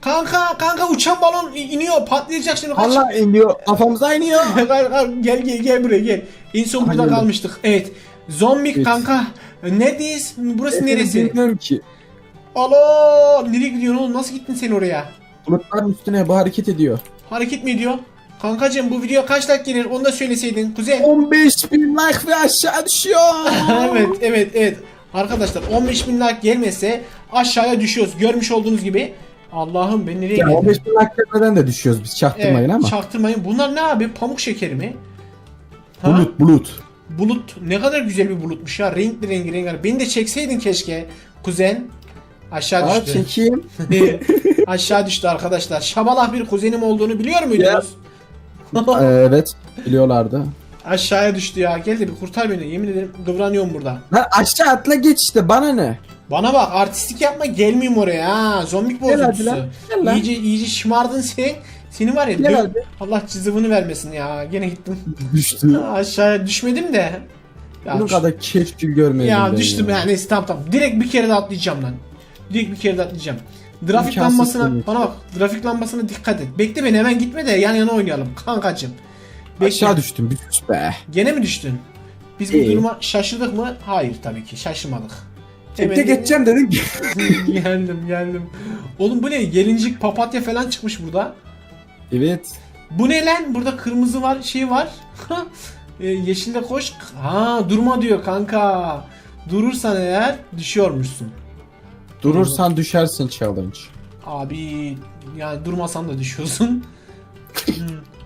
Kanka kanka uçan balon iniyor patlayacak şimdi kaç. Allah iniyor. Kafamıza iniyor. Gel, gel, gel buraya gel. En son burada Hayır. kalmıştık. Evet. Zombi Evet. kanka. Neredeyiz? Burası neresi? Bilmiyorum ki. Alo! Nereye gidiyorsun oğlum? Nasıl gittin sen oraya? Bulutların üstüne bu hareket ediyor. Hareket mi ediyor? Kankacığım bu video kaç like gelir? Onu da söyleseydin. Kuzey. 15 bin like ve aşağı düşüyor. evet evet evet. Arkadaşlar 15 bin like gelmese aşağıya düşüyoruz. Görmüş olduğunuz gibi. Allah'ım ben nereye Ya geldim? 15 bin gelmeden de düşüyoruz biz çaktırmayın Evet, ama. Çaktırmayın. Bunlar ne abi? Pamuk şekeri mi? Ha? Bulut bulut. Bulut. Ne kadar güzel bir bulutmuş ya. Renkli rengi rengi. Beni de çekseydin keşke. Kuzen. Aşağı Aa düştü. çekeyim. Aşağı düştü arkadaşlar. Şabalak bir kuzenim olduğunu biliyor muydunuz? Ee, evet biliyorlardı. Aşağıya düştü ya. Gel de bir kurtar beni. Yemin ederim kıvranıyorum burada. Lan aşağı atla geç işte bana ne? Bana bak artistik yapma gelmeyeyim oraya ha. Zombik Gel hadi bozuntusu. lan, gel lan. İyice iyice şımardın sen. Seni var ya. Gel dö- hadi. Allah cızıvını vermesin ya. Gene gittim. Düştü. Aşağıya düşmedim de. Ya, Bunun düş- kadar keşkül görmedim ya ben düştüm ya. Neyse tamam tamam. Direkt bir kere de atlayacağım lan. Direkt bir kere de atlayacağım. Trafik İmkansız lambasına senin. bana bak. Trafik lambasına dikkat et. Bekle beni hemen gitme de yan yana oynayalım kankacım. Bekle. Aşağı düştüm bir sus be. Gene mi düştün? Biz bu İyi. duruma şaşırdık mı? Hayır tabii ki şaşırmadık. Tekte geçeceğim dedin ki. geldim geldim. Oğlum bu ne? Gelincik papatya falan çıkmış burada. evet. Bu ne lan? Burada kırmızı var, şey var. e, yeşilde koş. Ha durma diyor kanka. Durursan eğer düşüyormuşsun. Durursan düşersin challenge. Abi yani durmasan da düşüyorsun. Hmm,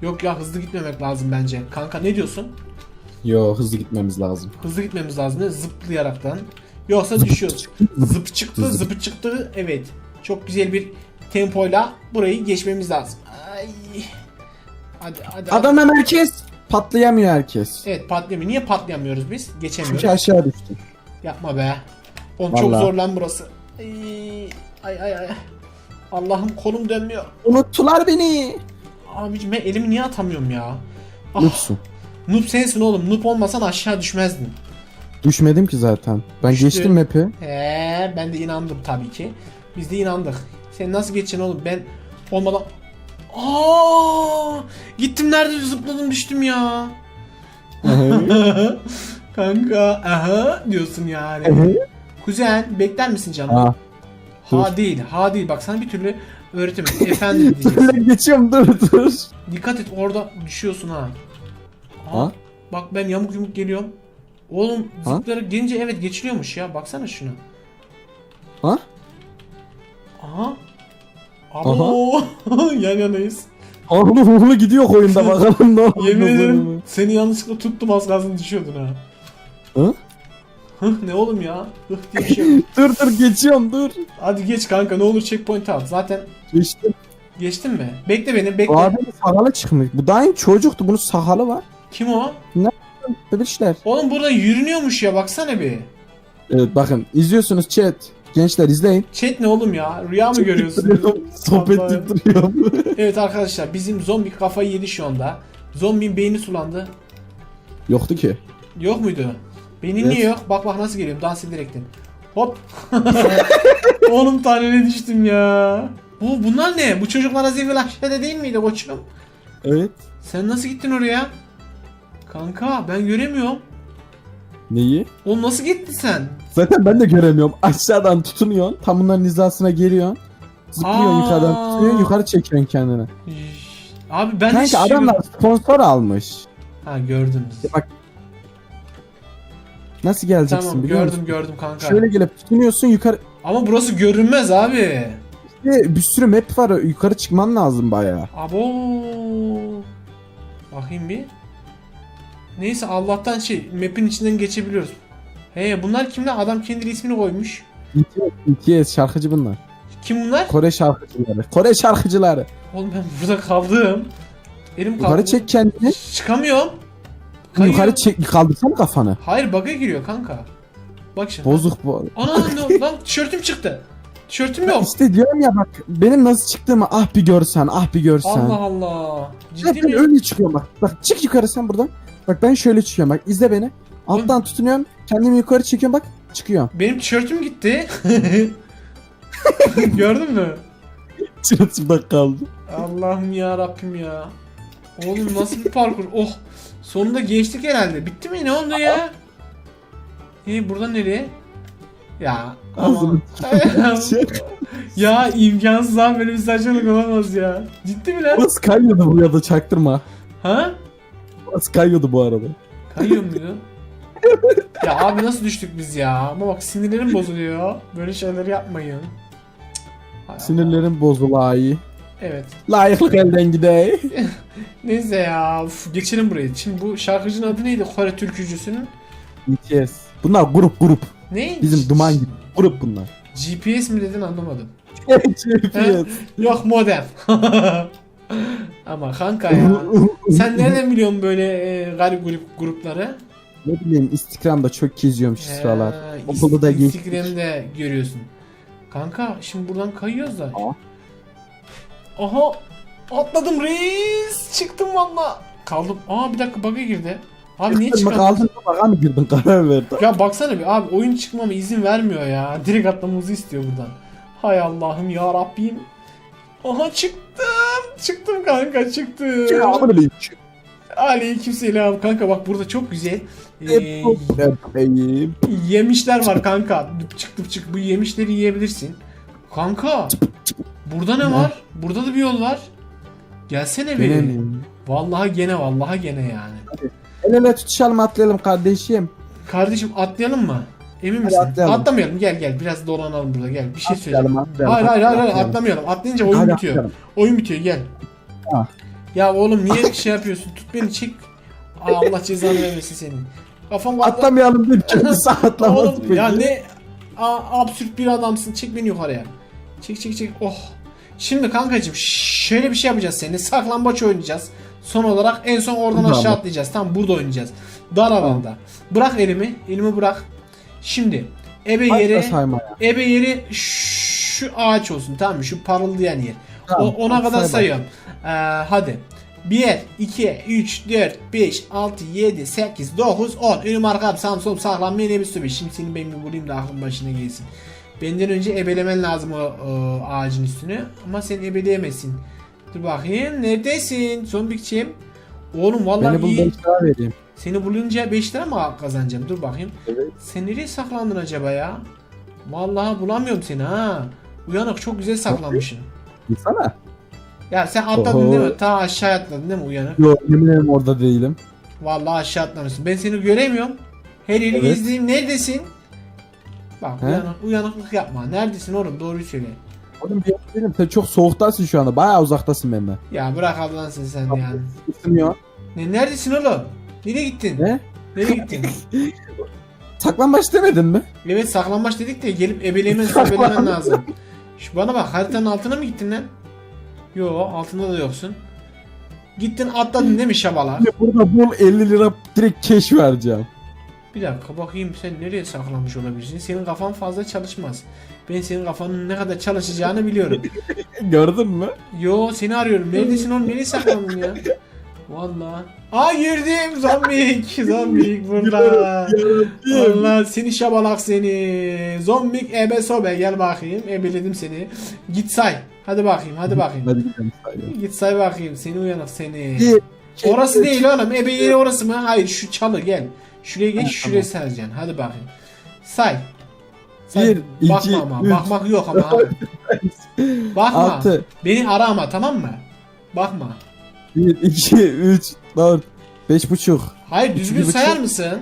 Yok ya hızlı gitmemek lazım bence. Kanka ne diyorsun? Yo hızlı gitmemiz lazım. Hızlı gitmemiz lazım ne? Zıplayaraktan. Yoksa düşüyoruz. Zıp çıktı, Zıp. çıktı. Evet. Çok güzel bir tempoyla burayı geçmemiz lazım. Ay. Hadi hadi. hadi. Adana merkez patlayamıyor herkes. Evet patlayamıyor. Niye patlayamıyoruz biz? Geçemiyoruz. Çünkü aşağı düştük. Yapma be. Oğlum çok Vallahi. zor lan burası. Ay ay ay. ay. Allah'ım kolum dönmüyor. Unuttular beni. Abicim ben elimi niye atamıyorum ya? Ah, Nupsun. noob sensin oğlum. Noob olmasan aşağı düşmezdin. Düşmedim ki zaten. Ben Düştün. geçtim map'i. He, ben de inandım tabii ki. Biz de inandık. Sen nasıl geçeceksin oğlum? Ben olmadan... Aa! Gittim nerede zıpladım düştüm ya. Kanka aha diyorsun yani. Kuzen bekler misin canım? Ha. ha değil, ha değil. Bak sana bir türlü öğretemedim. Efendim diyeceksin. Geçiyorum dur dur. Dikkat et orada düşüyorsun ha. Aha, Ha? Bak ben yamuk yumuk geliyorum. Oğlum Ha? zıpları gelince evet geçiliyormuş ya. Baksana şuna. Ha? Aha. Abo. Yan yanayız. Oğlum oğlu gidiyor oyunda bakalım ne olur. Yemin ne ederim seni yanlışlıkla tuttum az kalsın düşüyordun ha. Hı? Hıh ne oğlum ya? Hıh diye bir şey yok. Dur dur geçiyorum dur. Hadi geç kanka ne olur checkpoint al. Zaten Geçtim. geçtin mi? Bekle beni bekle. Bu abinin sakalı çıkmış. Bu daha iyi çocuktu. Bunun sakalı var. Kim o? Böyle işler. Oğlum burada yürünüyormuş ya baksana bir. Evet bakın izliyorsunuz chat. Gençler izleyin. Chat ne oğlum ya? Rüya mı görüyorsun? Sohbet duruyor. Evet arkadaşlar bizim zombi kafayı yedi şu anda. Zombinin beyni sulandı. Yoktu ki. Yok muydu? Beynin Evet. niye yok? Bak bak nasıl geliyorum dans ederekten. Hop. Oğlum tanene düştüm ya. Bu bunlar ne? Bu çocuklar az evvel aşağıda değil miydi koçum? Evet. Sen nasıl gittin oraya? Kanka ben göremiyorum. Neyi? Oğlum nasıl gittin sen? Zaten ben de göremiyorum. Aşağıdan tutunuyorsun. Tam bunların hizasına geliyorsun. Zıplıyorsun Aa. yukarıdan tutuyorsun. Yukarı çekiyorsun kendini. Abi ben hiç Kanka şey- adamlar sponsor almış. Ha gördüm. Bak Nasıl geleceksin Tamam biliyor gördüm musun? gördüm kanka. Şöyle gelip tutunuyorsun yukarı. Ama burası görünmez abi. Bir, bir sürü map var. Yukarı çıkman lazım bayağı. Abo. Bakayım bir. Neyse Allah'tan şey map'in içinden geçebiliyoruz. He bunlar kimler? Adam kendi ismini koymuş. BTS, BTS şarkıcı bunlar. Kim bunlar? Kore şarkıcıları. Kore şarkıcıları. Oğlum ben burada kaldım. Elim kaldı. Yukarı çek kendini. Çıkamıyorum. Kayıyor. Yukarı çek. Kaldırsana kafanı. Hayır bug'a giriyor kanka. Bak şimdi. Bozuk bu. Ana lan tişörtüm çıktı. Tişörtüm yok. İşte diyorum ya bak benim nasıl çıktığımı ah bir görsen ah bir görsen. Allah Allah. Ciddi Hep ben mi? öyle çıkıyorum bak. Bak çık yukarı sen buradan. Bak ben şöyle çıkıyorum bak izle beni. Alttan tutunuyorum. Kendimi yukarı çekiyorum bak. Çıkıyorum. Benim tişörtüm gitti. Gördün mü? Çırılçıplak kaldı. Allah'ım ya Rabbim ya. Oğlum nasıl bir parkur? Oh. Sonunda geçtik herhalde. Bitti mi? Ne oldu ya? İyi buradan nereye? Ya ama. Şey, ya imkansız abi böyle bir saçmalık olamaz ya. Ciddi mi lan? Burası kayıyordu bu ya da çaktırma. Ha? Burası kayıyordu bu arada. Kayıyor muydu? ya abi nasıl düştük biz ya? Ama bak sinirlerim bozuluyor. Böyle şeyler yapmayın. Cık. Sinirlerim bozulay. Evet. Layıklık elden gidey. Neyse ya. Uf, geçelim burayı. Şimdi bu şarkıcının adı neydi? Kore türkücüsünün. BTS. Bunlar grup grup. Ne? Bizim duman gibi. Grup bunlar. GPS mi dedin anlamadım. GPS. Yok modem. Ama kanka ya. Sen nereden biliyorsun böyle e, garip grup grupları? ne bileyim Instagram'da çok geziyorum şu sıralar. Okulda da geçtik. Instagram'da görüyorsun. Kanka şimdi buradan kayıyoruz da. Aa. Aha atladım reis. Çıktım valla. Kaldım. Aa bir dakika bug'a girdi. Abi niye Çıkma çıkamadın? kaldın mı baka mı girdin karar verdi. Ya baksana bir abi oyun çıkmama izin vermiyor ya. Direkt atlamamızı istiyor buradan. Hay Allah'ım ya Rabbim. Aha çıktım. Çıktım kanka çıktım. Çıkamını bileyim. Aleykümselam kanka bak burada çok güzel. Ee, yemişler var kanka. Dıpçık dıpçık bu yemişleri yiyebilirsin. Kanka burada ne var? Burada da bir yol var. Gelsene bir. Vallahi gene vallahi gene yani. El ele tutuşalım atlayalım kardeşim. Kardeşim atlayalım mı? Emin Hadi misin? atlayalım. Atlamayalım gel gel biraz dolanalım burada gel. Bir şey söyleyeceğim. Atlayalım, atlayalım, Hayır hayır hayır, hayır atlayalım. atlamayalım. Atlayınca oyun Hadi bitiyor. atlayalım. Oyun bitiyor gel. Ah. Ya oğlum niye şey yapıyorsun? Tut beni çek. Aa, Allah cezanı vermesin senin. Kafam. Atlamayalım değil. Kendisi atlamaz. Oğlum peki. ya ne a- absürt bir adamsın. Çek beni yukarıya. Çek çek çek. Oh. Şimdi kankacığım şöyle bir şey yapacağız seninle. Saklambaç oynayacağız. Son olarak en son oradan Burada aşağı mı? atlayacağız. Tamam burada oynayacağız. Dar alanda. Bırak elimi. Elimi bırak. Şimdi ebe yeri ebe yeri şu ağaç olsun tamam mı? Şu parıldayan yer. Tamam, o, ona kadar say sayıyorum. Ee, hadi. 1, 2, 3, 4, 5, 6, 7, 8, 9, 10. Önüm arkam sağım solum saklanmaya ne bir sürü. Şimdi seni ben bir bulayım da aklın başına gelsin. Benden önce ebelemen lazım o, o ağacın üstünü. Ama sen ebeleyemezsin. Dur bakayım neredesin zombikçim? Oğlum vallahi Beni bul iyi. 5 lira vereyim. Seni bulunca 5 lira mı kazanacağım? Dur bakayım. Evet. Sen nereye saklandın acaba ya? Vallahi bulamıyorum seni ha. Uyanık çok güzel saklanmışsın. Gitsene. Ya sen atladın Oho. değil mi? Ta aşağı atladın değil mi uyanık? Yok yemin ederim orada değilim. Vallahi aşağı atlamışsın. Ben seni göremiyorum. Her yeri Evet. gezdiğim neredesin? Bak He? uyanık, uyanıklık yapma. Neredesin oğlum? Doğruyu söyle. Oğlum bir değilim. Sen çok soğuktasın şu anda. Bayağı uzaktasın benden. Ya bırak Allah'ın sen yani. Isınıyor. Ne, neredesin oğlum? Nereye gittin? Ne? Nereye gittin? Saklambaç demedin mi? evet saklanmaç dedik de gelip ebelemen ebelemen lazım. Şu bana bak haritanın altına mı gittin lan? Yo altında da yoksun. Gittin atladın değil mi şabala? Burada bul 50 lira direkt keş vereceğim. Bir dakika bakayım sen nereye saklanmış olabilirsin? Senin kafan fazla çalışmaz. Ben senin kafanın ne kadar çalışacağını biliyorum. Gördün mü? Yo seni arıyorum. Neredesin oğlum? Nereye saklandın ya? Vallahi. Aa girdim. Zombik. Zombik burada. Allah seni şabalak seni. Zombik ebe sobe gel bakayım. Ebeledim seni. Git say. Hadi bakayım hadi bakayım. Hadi gidelim. Git say bakayım. Seni uyanık seni. Orası değil oğlum. Ebe yeri orası mı? Hayır şu çalı gel. Şuraya geç şuraya sayacaksın. Hadi bakayım. Say. Say. Bir, iki, Bakma ama. üç. Bakmak yok ama. abi. Bakma. Altı. Beni ara ama tamam mı? Bakma. 1, 2, 3, 4, 5 buçuk. Hayır düzgün buçuk. sayar mısın?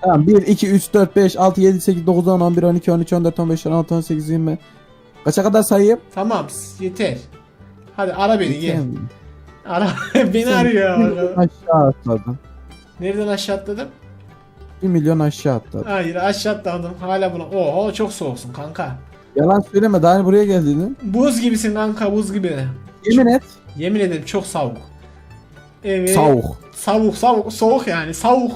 Tamam 1, 2, 3, 4, 5, 6, 7, 8, 9, 10, 11, 12, 13, 14, 15, 16, 18, 20. Kaça kadar sayayım? Tamam yeter. Hadi ara beni gel. Sen- Ara beni sen arıyor. milyon aşağı atladın. Nereden aşağı atladım? 1 milyon aşağı atladın. Hayır aşağı atladım. Hala buna. Oho çok soğuksun kanka. Yalan söyleme daha hani buraya geldin. Buz gibisin kanka buz gibi. Yemin et. Yemin ederim çok soğuk. Evet. Soğuk. Soğuk soğuk soğuk yani soğuk.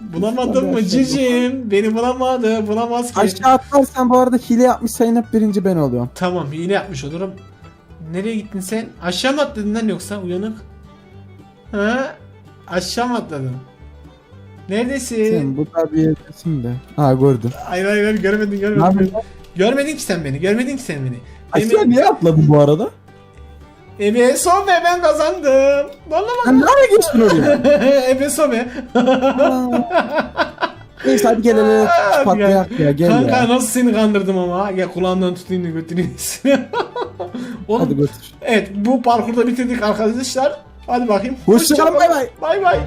Bulamadın mı cicim? Beni bulamadı. Bulamaz ki. Aşağı atlarsan bu arada hile yapmışsan hep birinci ben oluyorum. Tamam yine yapmış olurum. Nereye gittin sen? Aşağı mı atladın lan yoksa uyanık? Ha? Aşağı mı atladın? Neredesin? Sen bu da bir yerdesin de. Ha gördüm. Hayır hayır hayır görmedin Ne görmedin. yapıyorsun? Görmedin ki sen beni. Görmedin ki sen beni. Aşağı niye atladın bu arada? Ebe sobe ben kazandım. Vallahi Sen nereye geçtin oraya? Ebe sobe. Aa. Neyse hadi gel hele patlayak ya gel Kanka ya. nasıl seni kandırdım ama. Gel kulağından tutayım da götüreyim. Oğlum, Hadi götür. evet bu parkurda bitirdik arkadaşlar. Hadi bakayım. Hoşça kalın, kalın. bay bay. Bay bay.